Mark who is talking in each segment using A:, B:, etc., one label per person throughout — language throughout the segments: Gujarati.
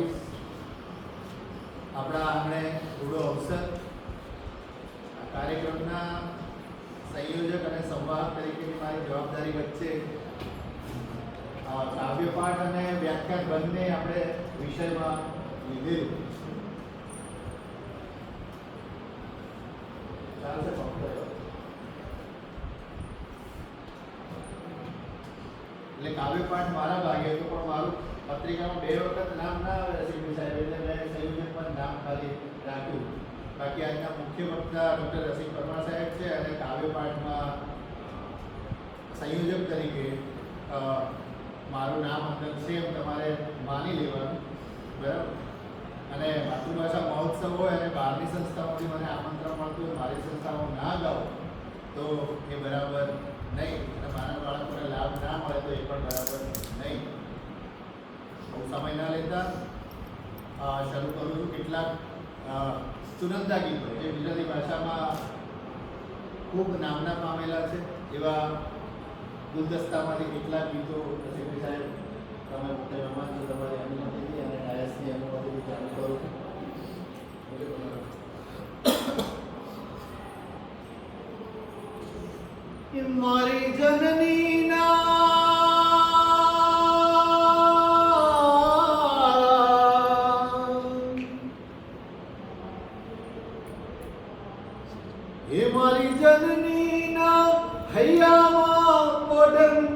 A: ચોવીસ આપણા આંગણે રૂડો અવસર. આ કાર્યક્રમના સંયોજક અને સંવાહક તરીકેની મારી જવાબદારી વચ્ચે કાવ્યપાઠ અને વ્યાખ્યાન બંને આપણે વિષયમાં લીધેલું. એટલે કાવ્યપાઠ મારા ભાગે તો પણ મારું પત્રિકામાં બે વખત નામ ના આવે રસિકભાઈ સાહેબ, એટલે મેં સંયોજક પણ નામ ખાલી રાખ્યું. બાકી આજના મુખ્ય વક્તા ડૉક્ટર રસિક પરમાર સાહેબ છે અને કાવ્યપાઠમાં સંયોજક તરીકે મારું નામ અંદર છે એમ તમારે માની લેવાનું, બરાબર? અને માતૃભાષા મહોત્સવ હોય અને બહારની સંસ્થાઓથી મને આમંત્રણ મળતું હોય, મારી સંસ્થામાં ના ગાઉં તો એ બરાબર નહીં. અને મારા બાળકોને લાભ ના મળે તો એ પણ બરાબર નહીં. બહુ સમય ના લેતા શરૂ કરું છું કેટલાક સુનંદા ગીતો, જે ગુજરાતી ભાષામાં ખૂબ નામના પામેલા છે. એવા ગુલદસ્તામાંથી કેટલાક ગીતો સાહેબ તમે મોટે મહેમાન છો તમારી અનુમતિથી અને ડાયસની અનુમતિથી ચાલુ કરું છું. મારી જનની હે મારી જનની ના હૈયામાં પોડંતા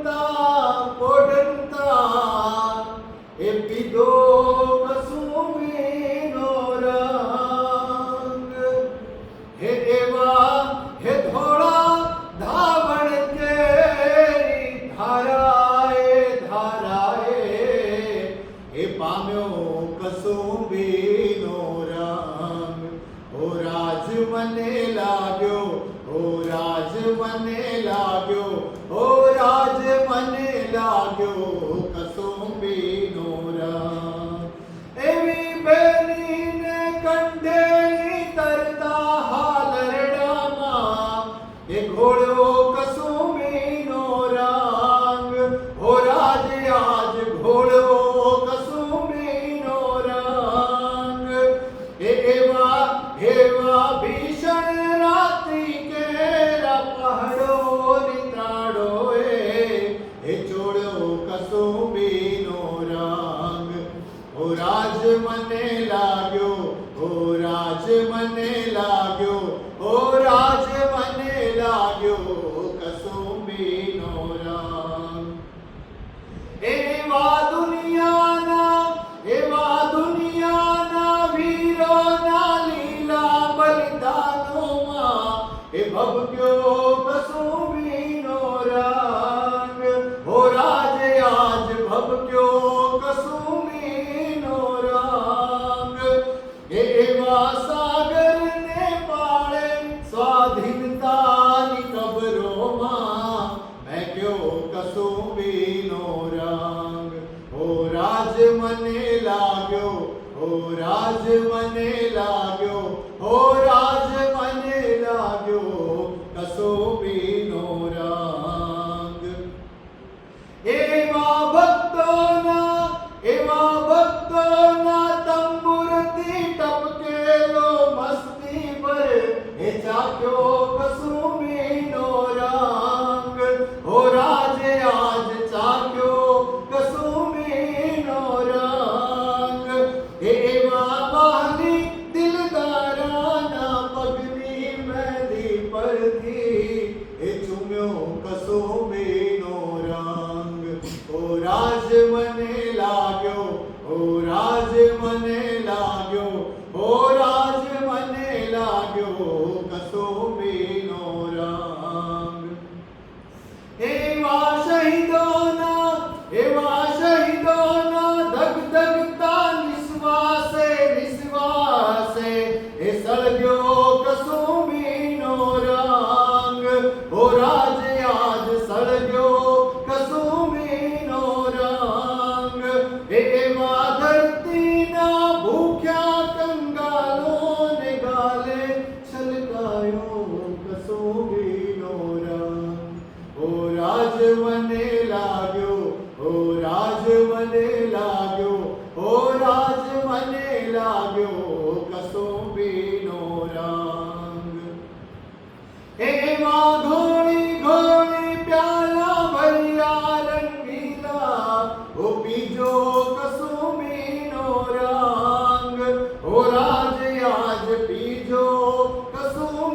A: એવી રાજ મને લાગ્યો ઓ રાજ એ ચાખ્યો કસુમીનો એ સળગ્યો رسول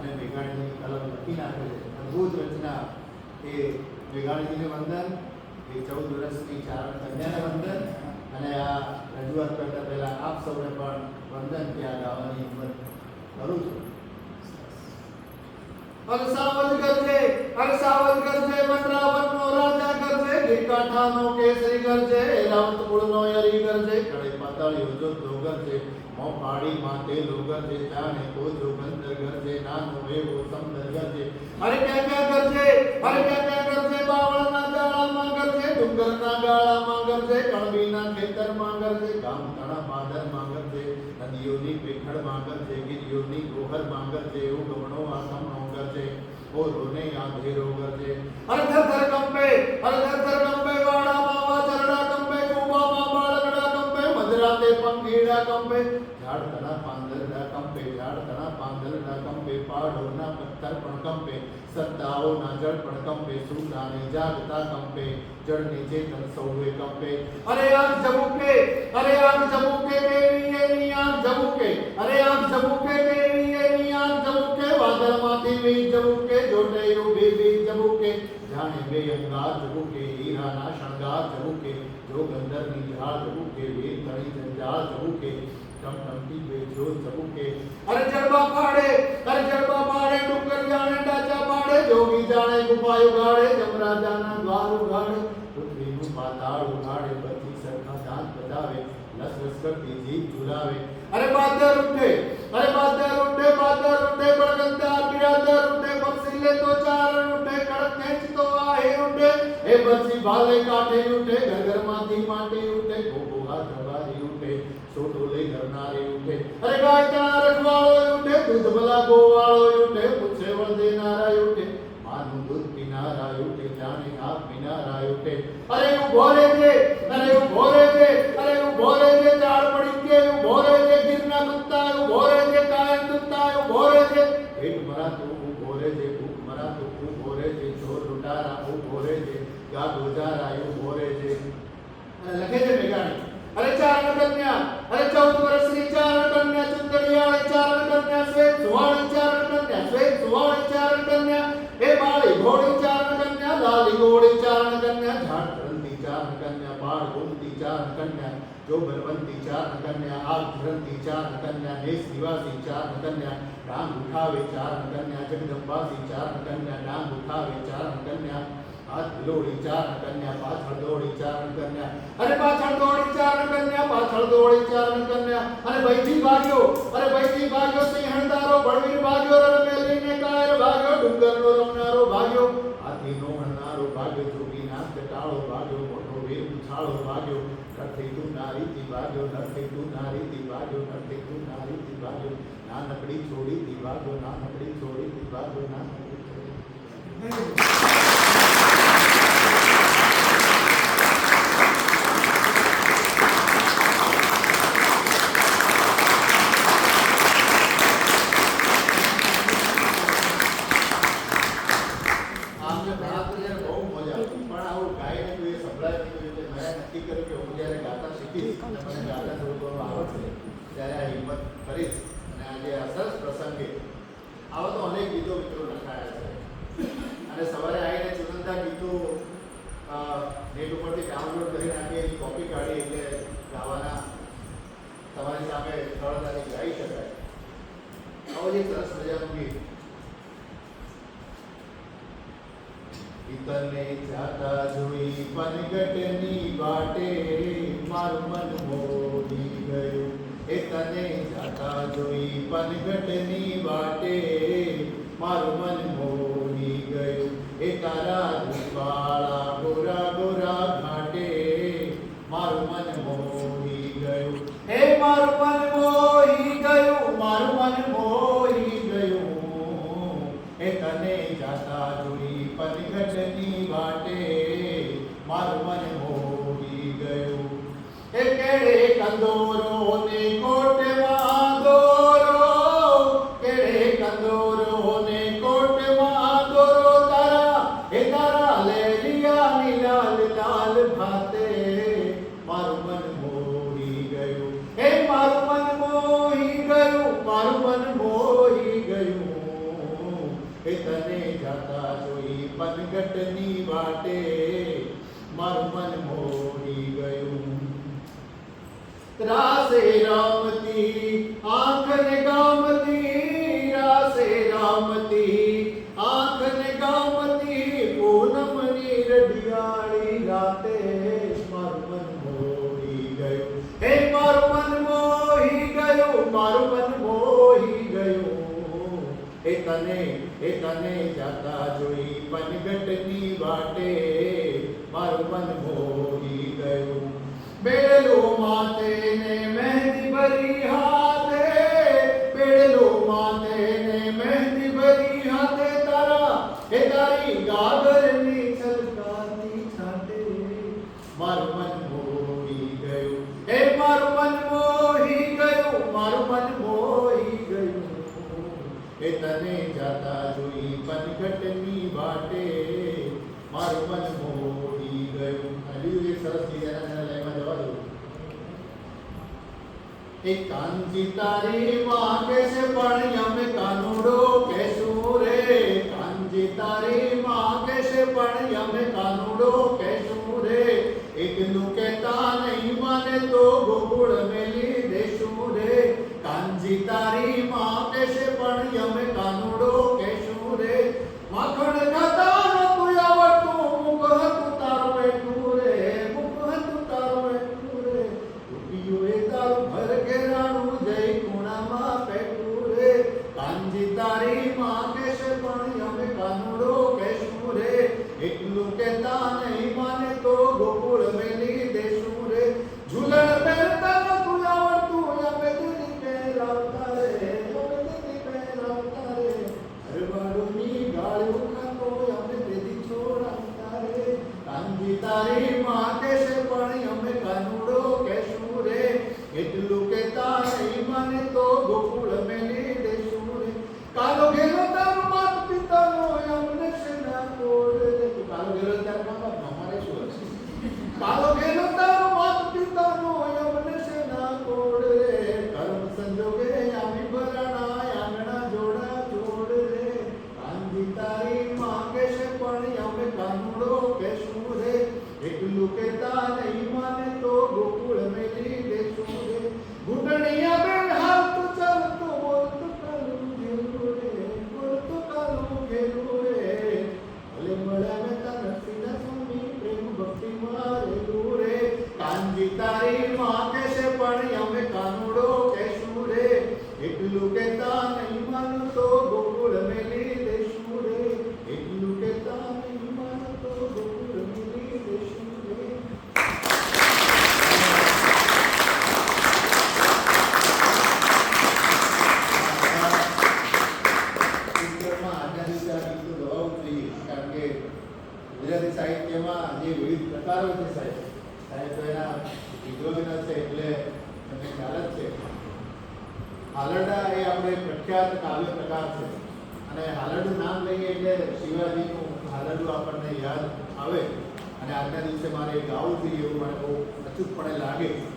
A: અને મેઘાણીની કલમ લખી નાખે છે. રચના એ મેઘાણીજીને વંદન, એ ચૌદ વર્ષની ચાર કન્યાને વંદન, અને આ રજૂઆત કરતા પહેલાં આપ સૌને પણ વંદન કે આ ગાવાની હિંમત કરું છું. અરસાવલ ગરજે કરજે ગરજે મંદરાવનનો રાજા ગરજે નો કેસરી કરજે રાવત કુળનો યરી કરજે કડે પાતાળી જો ધોગર ગરજે મો પાડી માતે લોગન ગરજે જાણે કો જો ગંદર ગરજે નાનો એવો સમદર ગરજે અરે ક્યાં ક્યાં કરજે અરે ક્યાં ક્યાં ગરજે બાવળના જાળામાં ગરજે ડુંગરના ગાળામાં ગરજે કણબીના ખેતરમાં કરજે ગામ તણા પાદરમાં ગરજે નદીઓની પેખડમાં ગરજે ગિરિયોની ગોહરમાં ગરજે ઉગમણો આસમણો ગરજે ઓરોને આધેરો કરજે અરે થર કંપે અરે થર કંપે વાડા પંખીડા કંપે ઝાડ તણા પાંદરડા કંપે ઝાડ તણા પાંદરડા કંપે પહાડોના પથ્થર પણ કંપે સત્તાઓના જળ પણ કંપે સૂતાને જાગતા કંપે, જળ નીચે તન સૌએ કંપે. અરે આમ જબુકે અરે આમ જબુકે મેરી એની આગ જબુકે અરે આગ ઝબુકે કેવી એની આગ ઝબુકે. વાદળમાંથી વી જબુકે જોડે ઊભી વી જબુકે જાણે બે અંગાર ઝબુકે, હીરાના શણગાર ઝબુકે. જો ગંધરની ઝાડ ઝબુકે વીર તળી જંજાળ ઝબુકે ટમટમતી બે જ્યોત ઝબુકે અરે જડબા પાડે અરે જડબા પાડે ડુંગર જાણે ડાચા પાડે જોગી જાણે ગુફા ઉગાડે જમરાજાના દ્વાર ઉગાડે પૃથ્વીનું પાતાળ ઉગાડે બધી સરખા દાંત બતાવે લસ લસ કરતી જીભ ઝુલાવે અરે બાદર ઉઠે અરે બાદર ઉઠે બાદર ઉઠે બળગંદા બિરાદર ઉઠે બરસિલે તો ચારણ એ પછી ભાલે કાઢે ઉઠે ઘર ઘરમાંથી માટે ઉઠે, ગોગો હાથ રબારી ઉઠે છોટો લઈ ઘરનારી ઉઠે. અરે ગાય ચણા રખવાળો ઉઠે, દૂધ ભલા ગોવાળો ઉઠે, પૂછે વળ દેનારા ઉઠે, માનું દૂધ પીનારા ઉઠે, જાણે હાથ પીનારા ઉઠે. અરે ઊભો રે અરે ઊભો રે ગા ગોજારા ઊભો રે છે અને લખે છે મેઘાણી અરે ચારણ કન્યા અરે ચૌદ વર્ષની ચારણ કન્યા ચુંદડિયાળી ચારણ કન્યા શ્વેત સુવાળી ચારણ કન્યા શ્વેત સુવાળી ચારણ કન્યા એ બાળી ઘોડી ચારણ કન્યા લાલી ઘોડી ચારણ કન્યા ઝાડ ધરંતી ચારણ કન્યા બાળ ગુમતી ચારણ કન્યા જો બલવંતી ચારણ કન્યા આગ ધરંતી ચારણ કન્યા દેશ નિવાસી ચારણ કન્યા ડાંગ ઉઠાવે ચારણ કન્યા જગદંબાસી ચારણ કન્યા ડાંગ ઉઠાવે ચારણ કન્યા હાથ દોડી ચારણ કન્યા, પાછળ દોડી ચારણ કન્યા. અરે પાછળ દોડી ચારણ કન્યા, પાછળ દોડી ચારણ કન્યા. અરે ભયથી ભાગ્યો, અરે ભયથી નો હણનારો ભાગ્યો જોગી નાથ ટાળો ભાગ્યો, મોટો વીર ઉછાળો ભાગ્યો. નથી નારીથી ભાગ્યો નથી તું નારીથી ભાગ્યો નથી તું નારીથી ભાગ્યો. નાનકડી છોડી થી ભાગ્યો, નાનકડી છોડી થી ભાગ્યો, નાનકડી જગતની વાટે મારું મન મોહી ગયું. એ કેડે કંદોરો તે સંકટની વાટે મારું મન મોહી ગયું. રાસે રામતી, આંખને ગામતી રાસે રામતી, આંખને ગામતી, પૂનમની રડિયાળી રાતે મારું મન મોહી ગયું. હે મારું મન મોહી ગયું, મારું મન મોહી ગયું. હે તને એ જાતા જોઈ પનગટની વાટે મારું મન મોહી ગયું. બેલો માતે એ તને જાતા જોઈ પનઘટની વાટે. મારું મન મોહી ગયું. અલી એક સરસ લીધા લયમાં જવા દઉં એ કાનજી તારી વાગે છે પણ અમે કાનોડો કહેશું રે. કાનજી તારી Dari એમાં જે વિવિધ પ્રકારો છે સાહેબ. સાહેબ, એના ચિત્રો છે એટલે તમને ખ્યાલ જ છે. હાલરડા એ આપણે પ્રખ્યાત કાવ્ય પ્રકાર છે. અને હાલરડું નામ લઈએ એટલે શિવાજીનું હાલરડું આપણને યાદ આવે. અને આજના દિવસે મારે ગાવું જોઈએ એવું મને બહુ અચૂકપણે લાગે.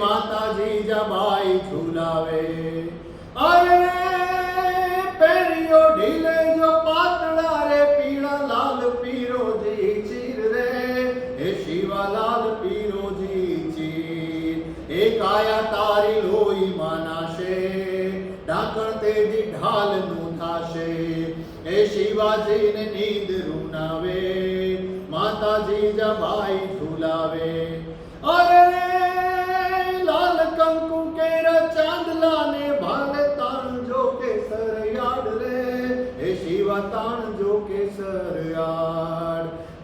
A: માતાજી જબાઈ ઝુલાવે. અરે, પેરિયો ઢીલે જો પાતળા રે પીળા લાલ પીરોજી ચીર રે. હે શિવા લાલ પીરોજી ચીર એ કાયા તારી લોહી માનાશે. ઢાંકણ તેજી ઢાલનું થાશે. હે શિવાજીને નીંદ રૂનાવે માતાજી જબાઈ ઝુલાવે. અરે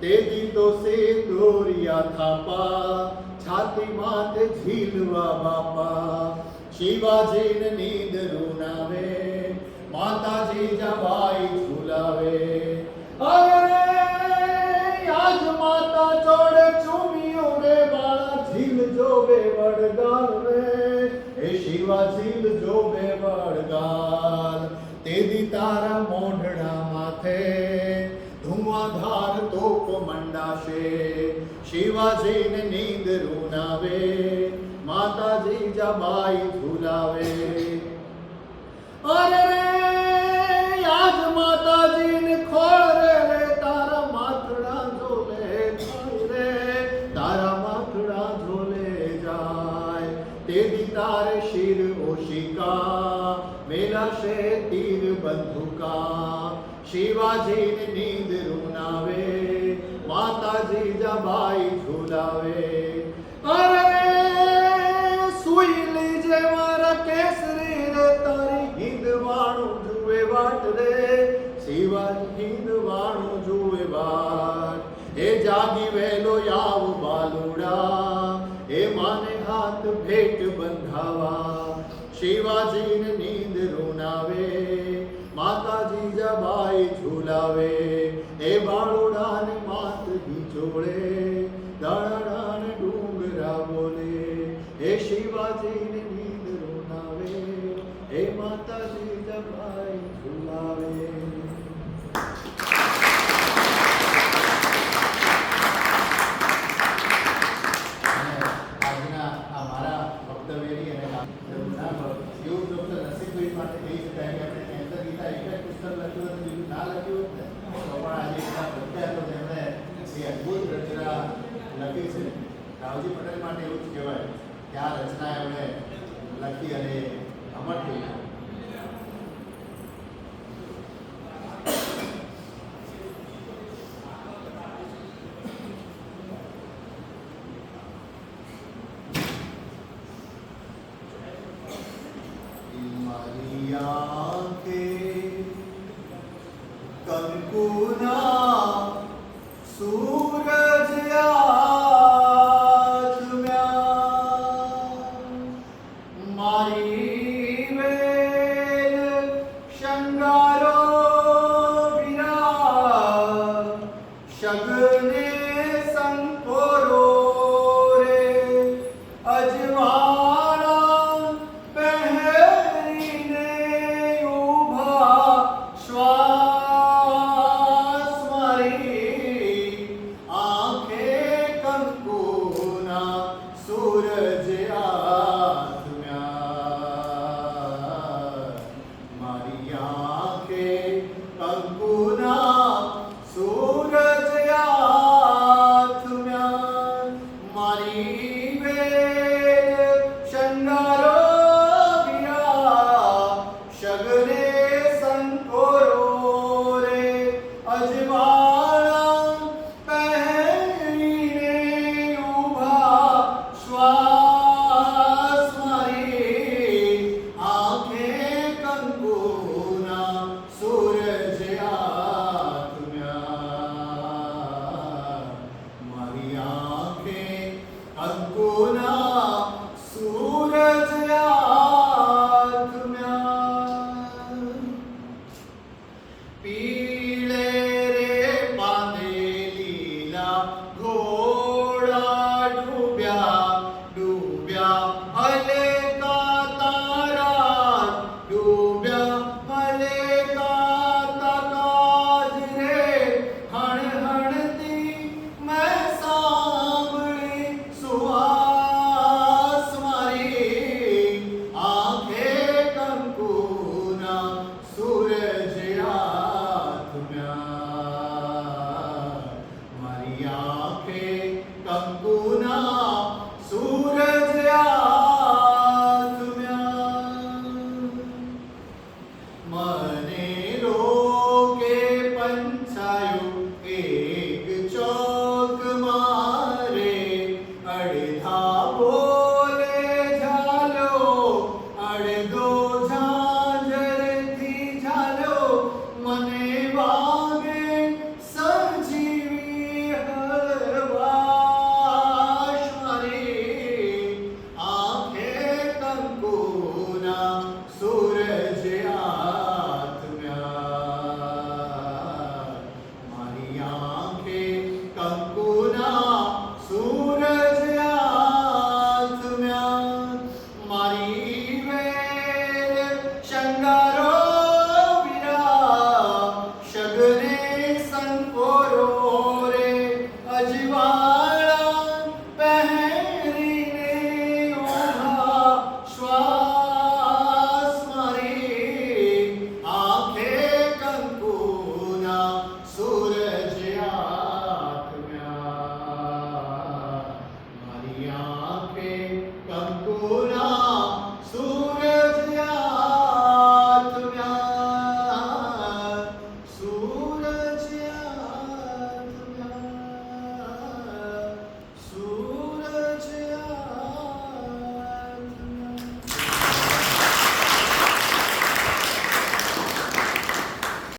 A: તો સે દોરિયા થાપા છાતી માથે ઝીલવા બાપા શિવાજીને નીંદ રૂનાવે માતાજી જબાઈ ઝુલાવે અરે આજ માતા જોડે ચૂમિયો રે બાળા ઝીલ જોવે વડગાલ રે હે શિવા ઝીલ જોવે વડગાલ તેદી તારા મોઢડા તોપ મંડાશે. શિવાજીને નીંદ રૂનાવે માતાજી જબાઈ ઝુલાવે અરે રે, આજ માતાજીને ખોળ રે તારા માથડા ઝોલે થાય રે. તારા માથડા ઝોલે જાય. તેદી તારે શિર ઓશિકા, મેલાશે તીર બંધુકા. શિવાજીને નીંદ રૂનાવે માતાજી જબાઈ ઝુલાવે. અરે રે સુઈ લીજે મારા કેસરી રે, તારી હિંદવાણું જુએ વાટ રે. શિવાજી હિંદવાણું જુએ વાટ. એ જાગી વેલો યાવ બાલુડા. એ માને હાથ ભેટ બંધાવા. શિવાજીને નીંદ રૂનાવે માતાજી જબાઈ ઝુલાવે. એ બાળોડાને એ